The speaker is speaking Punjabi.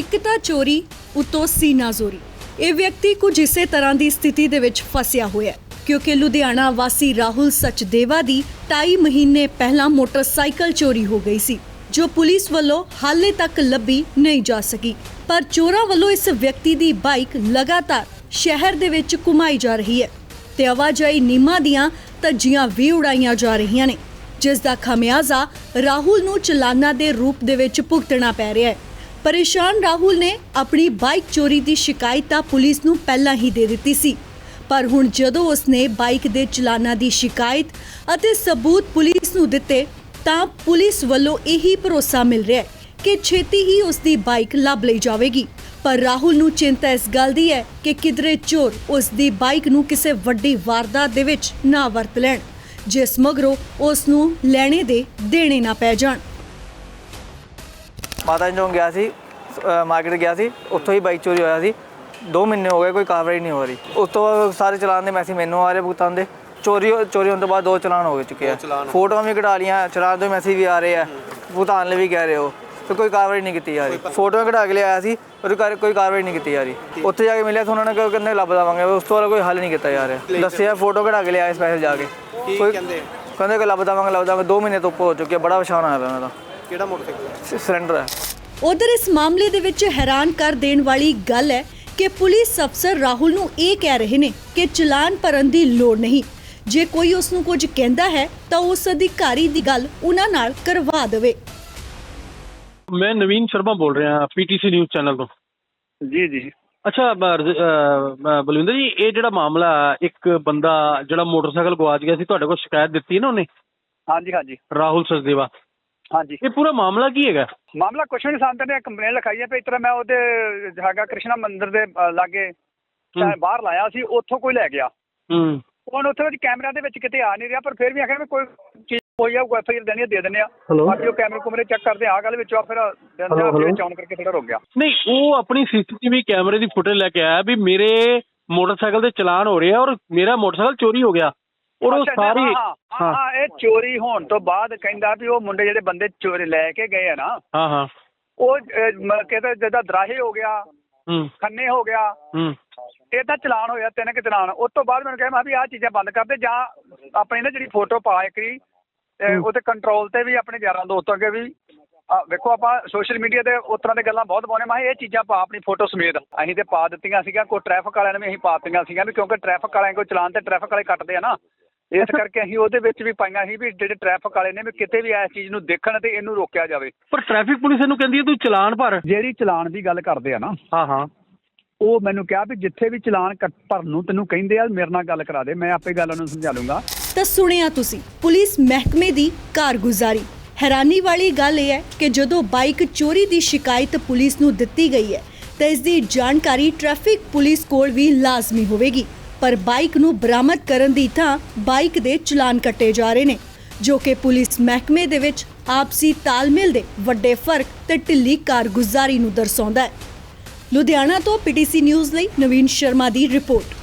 ਇੱਕ ਤਾਂ ਚੋਰੀ ਉਤੋਂ ਸੀਨਾ ਜ਼ੋਰੀ। ਇਹ ਵਿਅਕਤੀ ਕੁਝ ਇਸੇ ਤਰ੍ਹਾਂ ਦੀ ਸਥਿਤੀ ਦੇ ਵਿੱਚ ਫਸਿਆ ਹੋਇਆ ਹੈ, ਕਿਉਂਕਿ ਲੁਧਿਆਣਾ ਵਾਸੀ ਰਾਹੁਲ ਸਚਦੇਵਾ ਦੀ 2.5 ਮਹੀਨੇ ਪਹਿਲਾਂ ਮੋਟਰਸਾਈਕਲ ਚੋਰੀ ਹੋ ਗਈ ਸੀ, ਜੋ ਪੁਲਿਸ ਵੱਲੋਂ ਹਾਲੇ ਤੱਕ ਲੱਭੀ ਨਹੀਂ ਜਾ ਸਕੀ। ਪਰ ਚੋਰਾਂ ਵੱਲੋਂ ਇਸ ਵਿਅਕਤੀ ਦੀ ਬਾਈਕ ਲਗਾਤਾਰ ਸ਼ਹਿਰ ਦੇ ਵਿੱਚ ਘੁਮਾਈ ਜਾ ਰਹੀ ਹੈ ਤੇ ਆਵਾਜਾਈ ਨਿਯਮਾਂ ਦੀਆਂ ਧੱਜੀਆਂ ਵੀ ਉਡਾਈਆਂ ਜਾ ਰਹੀਆਂ ਨੇ, ਜਿਸ ਦਾ ਖਮਿਆਜ਼ਾ ਰਾਹੁਲ ਨੂੰ ਚਲਾਨਾ ਦੇ ਰੂਪ ਦੇ ਵਿੱਚ ਭੁਗਤਣਾ ਪੈ ਰਿਹਾ ਹੈ। ਪਰੇਸ਼ਾਨ ਰਾਹੁਲ ਨੇ ਆਪਣੀ ਬਾਈਕ ਚੋਰੀ ਦੀ ਸ਼ਿਕਾਇਤ ਤਾਂ ਪੁਲਿਸ ਨੂੰ ਪਹਿਲਾਂ ਹੀ ਦੇ ਦਿੱਤੀ ਸੀ। ਪਰ ਹੁਣ ਜਦੋਂ ਉਸਨੇ ਬਾਈਕ ਦੇ ਚਲਾਨਾਂ ਦੀ ਸ਼ਿਕਾਇਤ ਅਤੇ ਸਬੂਤ ਪੁਲਿਸ ਨੂੰ ਦਿੱਤੇ, ਤਾਂ ਪੁਲਿਸ ਵੱਲੋਂ ਇਹੀ ਭਰੋਸਾ ਮਿਲ ਰਿਹਾ ਹੈ ਕਿ ਛੇਤੀ ਹੀ ਉਸ ਦੀ ਬਾਈਕ ਲੱਭ ਲਈ ਜਾਵੇਗੀ। ਪਰ ਰਾਹੁਲ ਨੂੰ ਚਿੰਤਾ ਇਸ ਗੱਲ ਦੀ ਹੈ ਕਿ ਕਿਧਰੇ ਚੋਰ ਉਸ ਦੀ ਬਾਈਕ ਨੂੰ ਕਿਸੇ ਵੱਡੀ ਵਾਰਦਾਤ ਦੇ ਵਿੱਚ ਨਾ ਵਰਤ ਲੈਣ, ਜਿਸ ਮਗਰੋਂ ਉਸ ਨੂੰ ਲੈਣੇ ਦੇ ਦੇਣੇ ਨਾ ਪੈ ਜਾਣ। ਮਾਤਾ ਜੀ ਨੂੰ ਗਿਆ ਸੀ ਮਾਰਕੀਟ ਗਿਆ ਸੀ ਉੱਥੋਂ ਹੀ ਬਾਈਕ ਚੋਰੀ ਹੋਇਆ ਸੀ। 2 ਮਹੀਨੇ ਹੋ ਗਏ ਕੋਈ ਕਾਰਵਾਈ ਨਹੀਂ ਹੋ ਰਹੀ। ਉਸ ਤੋਂ ਬਾਅਦ ਸਾਰੇ ਚਲਾਨ ਦੇ ਮੈਸੇਜ ਮੈਨੂੰ ਆ ਰਹੇ ਭੁਗਤਾਨ ਦੇ। ਚੋਰੀ ਚੋਰੀ ਹੋਣ ਤੋਂ ਬਾਅਦ ਦੋ ਚਲਾਨ ਹੋ ਚੁੱਕੇ ਆ। ਫੋਟੋਆਂ ਵੀ ਕਢਾ ਲੀਆਂ ਚਲਾਨ ਦੇ ਮੈਸੇਜ ਵੀ ਆ ਰਹੇ ਆ। ਭੁਗਤਾਨ ਲਈ ਵੀ ਕਹਿ ਰਹੇ ਹੋ। ਤੇ ਕੋਈ ਕਾਰਵਾਈ ਨਹੀਂ ਕੀਤੀ ਜਾ ਰਹੀ। ਫੋਟੋਆਂ ਕਢਾ ਕੇ ਲਿਆਇਆ ਸੀ ਪਰ ਕੋਈ- ਕਾਰਵਾਈ ਨਹੀਂ ਕੀਤੀ ਜਾ ਰਹੀ। ਉੱਥੇ ਜਾ ਕੇ ਮਿਲਿਆ ਤਾਂ ਉਹਨਾਂ ਨੇ ਕਿਹਾ ਕਹਿੰਦੇ ਲੱਭ ਦਵਾਂਗੇ ਉਸ ਤੋਂ ਬਾਅਦ ਕੋਈ ਹੱਲ ਨਹੀਂ ਕੀਤਾ ਜਾ ਰਿਹਾ। ਦੱਸਿਆ ਫੋਟੋ ਕਢਾ ਕੇ ਲਿਆਇਆ ਸਪੈਸ਼ਲ ਜਾ ਕੇ। ਕੋਈ ਕਹਿੰਦੇ? ਕਹਿੰਦੇ ਕਿ ਲੱਭ ਦਵਾਂਗੇ ਲੱਭ ਦਵਾਂਗੇ। 2 ਮਹੀਨੇ ਤੋਂ ਉੱਪਰ ਹੋ ਚੁੱਕੇ ਆ ਬੜਾ ਪਛਾਣ ਆਇਆ ਪਿਆ ਉਹਨਾਂ ਦਾ ਕਿਹੜਾ ਮੋਟਰਸਾਈਕਲ ਸਿਲੰਡਰ ਹੈ। ਉਧਰ ਇਸ ਮਾਮਲੇ ਦੇ ਵਿੱਚ ਹੈਰਾਨ ਕਰ ਦੇਣ ਵਾਲੀ ਗੱਲ ਹੈ ਕਿ ਪੁਲਿਸ ਅਫਸਰ ਰਾਹੁਲ ਨੂੰ ਇਹ ਕਹਿ ਰਹੇ ਨੇ ਕਿ ਚਲਾਨ ਭਰਨ ਦੀ ਲੋੜ ਨਹੀਂ। ਜੇ ਕੋਈ ਉਸ ਨੂੰ ਕੁਝ ਕਹਿੰਦਾ ਹੈ ਤਾਂ ਉਸ ਅਧਿਕਾਰੀ ਦੀ ਗੱਲ ਉਹਨਾਂ ਨਾਲ ਕਰਵਾ ਦੇਵੇ। ਮੈਂ ਨਵੀਨ ਸ਼ਰਮਾ ਬੋਲ ਰਿਹਾ ਪੀਟੀਸੀ ਨਿਊਜ਼ ਚੈਨਲ ਤੋਂ। ਜੀ ਜੀ। ਅੱਛਾ ਬ- ਰਜ- ਅਹ, ਬ- ਬਲਵਿੰਦਰ ਜੀ ਇਹ ਜਿਹੜਾ ਮਾਮਲਾ ਇੱਕ ਬੰਦਾ ਜਿਹੜਾ ਮੋਟਰਸਾਈਕਲ ਗਵਾਚ ਗਿਆ ਸੀ ਤੁਹਾਡੇ ਕੋਲ ਸ਼ਿਕਾਇਤ ਦਿੱਤੀ ਨਾ ਉਹਨੇ? ਹਾਂਜੀ ਹਾਂਜੀ। ਰਾਹੁਲ ਸਚਦੇਵਾ। ਹਾਂਜੀ। ਇਹ ਪੂਰਾ ਮਾਮਲਾ ਕੀ ਹੈਗਾ? ਮਾਮਲਾ ਕੁਛ ਨਹੀਂ ਸੰਤ ਨੇ ਕੰਪਲੇਨ ਲਿਖਾਈ ਹੈ ਵੀ ਇਸ ਤਰ੍ਹਾਂ ਮੈਂ ਉਹਦੇ ਹੈਗਾ ਕ੍ਰਿਸ਼ਨਾ ਮੰਦਿਰ ਦੇ ਲਾਗੇ ਚਾਹੇ ਬਾਹਰ ਲਾਇਆ ਸੀ ਉੱਥੋਂ ਕੋਈ ਲੈ ਗਿਆ। ਹੂੰ। ਹੁਣ ਉੱਥੇ ਵਿੱਚ ਕੈਮਰਾ ਦੇ ਵਿੱਚ ਕਿਤੇ ਆ ਨਹੀਂ ਰਿਹਾ ਪਰ ਫਿਰ ਵੀ ਆਖਿਆ ਵੀ ਕੋਈ ਚੀਜ਼ ਹੋਈ ਆ ਕੋਈ ਐਫਆਈਆਰ ਦੇਣੀ ਦੇ ਦਿੰਦੇ ਆ? ਬਾਕੀ ਉਹ ਕੈਮਰੇ ਕੁਮਰੇ ਚੈੱਕ ਕਰਦੇ ਆ ਗੱਲ ਵਿੱਚੋਂ ਆ ਫਿਰ ਦਿੰਦੇ ਆ ਫਿਰ? ਚੌਨ ਕਰਕੇ ਥੋੜਾ ਰੁਕ ਗਿਆ। ਨਹੀਂ ਉਹ ਆਪਣੀ ਸੀਸੀਟੀਵੀ ਕੈਮਰੇ ਦੀ ਫੁਟੇਜ ਲੈ ਕੇ ਆਇਆ ਵੀ ਮੇਰੇ ਮੋਟਰਸਾਈਕਲ ਦੇ ਚਲਾਨ ਹੋ ਰਹੇ ਆ ਔਰ ਮੇਰਾ ਮੋਟਰਸਾਈਕਲ ਚੋਰੀ ਹੋ ਗਿਆ। ਔਰ ਉਹ ਸਾਰੀ ਹਾਂ, ਇਹ ਚੋਰੀ ਹੋਣ ਤੋਂ ਬਾਅਦ ਕਹਿੰਦਾ ਵੀ ਉਹ ਮੁੰਡੇ ਜਿਹੜੇ ਬੰਦੇ ਚੋਰੀ ਲੈ ਕੇ ਗਏ ਆ ਨਾ ਹਾਂ ਹਾਂ। ਉਹ ਕਹਿੰਦਾ ਜਿੱਦਾਂ ਦਰਾਹੇ ਹੋ ਗਿਆ ਖੰਨੇ ਹੋ ਗਿਆ ਇਹ ਤਾਂ ਚਲਾਨ ਹੋਇਆ ਤਿੰਨ ਕਿ ਚਲਾਨ। ਉਸ ਤੋਂ ਬਾਅਦ ਮੈਨੂੰ ਕਿਹਾ ਮੈਂ ਵੀ ਆਹ ਚੀਜ਼ਾਂ ਬੰਦ ਕਰ ਦੇ ਜਾਂ ਆਪਣੀ ਨਾ ਜਿਹੜੀ ਫੋਟੋ ਪਾ ਇੱਕਰੀ। ਉਹਤੇ ਕੰਟਰੋਲ ਤੇ ਵੀ ਆਪਣੇ ਯਾਰਾਂ ਦੋਸਤਾਂ ਅੱਗੇ ਵੀ। ਵੇਖੋ ਆਪਾਂ ਸੋਸ਼ਲ ਮੀਡੀਆ ਤੇ ਉਸ ਤਰ੍ਹਾਂ ਦੇ ਗੱਲਾਂ ਬਹੁਤ ਪਾਉਂਦੇ ਮੈਂ ਇਹ ਚੀਜ਼ਾਂ ਪਾ ਆਪਣੀ ਫੋਟੋ ਸਮੇਤ। ਅਸੀਂ ਤੇ ਪਾ ਦਿੱਤੀਆਂ ਸੀਗੀਆਂ ਕੋਈ ਟ੍ਰੈਫਿਕ ਵਾਲਿਆਂ ਨੇ ਵੀ ਅਸੀਂ ਪਾ ਦਿੱਤੀਆਂ ਸੀਗੀਆਂ ਵੀ ਕਿਉਂਕਿ ਟ੍ਰੈਫਿਕ ਵਾਲਿਆਂ ਕੋਲ ਚਲਾਨ ਤੇ ਟ੍ਰੈਫਿਕ ਵਾਲੇ ਕੱਟਦੇ ਆ ਨਾ। ਇਸ ਕਰਕੇ ਅਸੀਂ ਉਹਦੇ ਵਿੱਚ ਵੀ ਪਾਈਆਂ ਸੀ ਵੀ ਜਿਹੜੇ ਟ੍ਰੈਫਿਕ ਵਾਲੇ ਨੇ ਵੀ ਕਿਤੇ ਵੀ ਇਸ ਚੀਜ਼ ਨੂੰ ਦੇਖਣ ਤੇ ਇਹਨੂੰ ਰੋਕਿਆ ਜਾਵੇ। ਪਰ ਟ੍ਰੈਫਿਕ ਪੁਲਿਸ ਇਹਨੂੰ ਕਹਿੰਦੀ ਹੈ ਤੂੰ ਚਲਾਨ ਭਰ। ਜਿਹੜੀ ਚਲਾਨ ਦੀ ਗੱਲ ਕਰਦੇ ਆ ਨਾ ਹਾਂ ਹਾਂ। ਉਹ ਮੈਨੂੰ ਕਿਹਾ ਵੀ ਜਿੱਥੇ ਵੀ ਚਲਾਨ ਭਰਨ ਨੂੰ ਤੈਨੂੰ ਕਹਿੰਦੇ ਆ ਮੇਰੇ ਨਾਲ ਗੱਲ ਕਰਾ ਦੇ ਮੈਂ ਆਪੇ ਗੱਲ ਉਹਨੂੰ ਸਮਝਾ ਲੂੰਗਾ। ਤਾਂ ਸੁਣਿਆ ਤੁਸੀਂ ਪੁਲਿਸ ਮਹਿਕਮੇ ਦੀ ਕਾਰਗੁਜ਼ਾਰੀ। ਹੈਰਾਨੀ ਵਾਲੀ ਗੱਲ ਇਹ ਹੈ ਕਿ ਜਦੋਂ ਬਾਈਕ ਚੋਰੀ ਦੀ ਸ਼ਿਕਾਇਤ ਪੁਲਿਸ ਨੂੰ ਦਿੱਤੀ ਗਈ ਹੈ ਤਾਂ ਇਸ ਦੀ ਜਾਣਕਾਰੀ ਟ੍ਰੈਫਿਕ ਪੁਲਿਸ ਕੋਲ ਵੀ ਲਾਜ਼ਮੀ ਹੋਵੇਗੀ। ਪਰ ਬਾਈਕ ਨੂੰ ਬਰਾਮਦ ਕਰਨ ਦੀ ਥਾਂ ਬਾਈਕ ਦੇ ਚਲਾਨ ਕੱਟੇ ਜਾ ਰਹੇ ਨੇ, ਜੋ ਕਿ ਪੁਲਿਸ ਮਹਿਕਮੇ ਦੇ ਵਿੱਚ ਆਪਸੀ ਤਾਲਮੇਲ ਦੇ ਵੱਡੇ ਫ਼ਰਕ ਤੇ ਢਿੱਲੀ ਕਾਰਗੁਜ਼ਾਰੀ ਨੂੰ ਦਰਸਾਉਂਦਾ ਹੈ। ਲੁਧਿਆਣਾ ਤੋਂ ਪੀਟੀਸੀ ਨਿਊਜ਼ ਲਈ ਨਵੀਨ ਸ਼ਰਮਾ ਦੀ ਰਿਪੋਰਟ।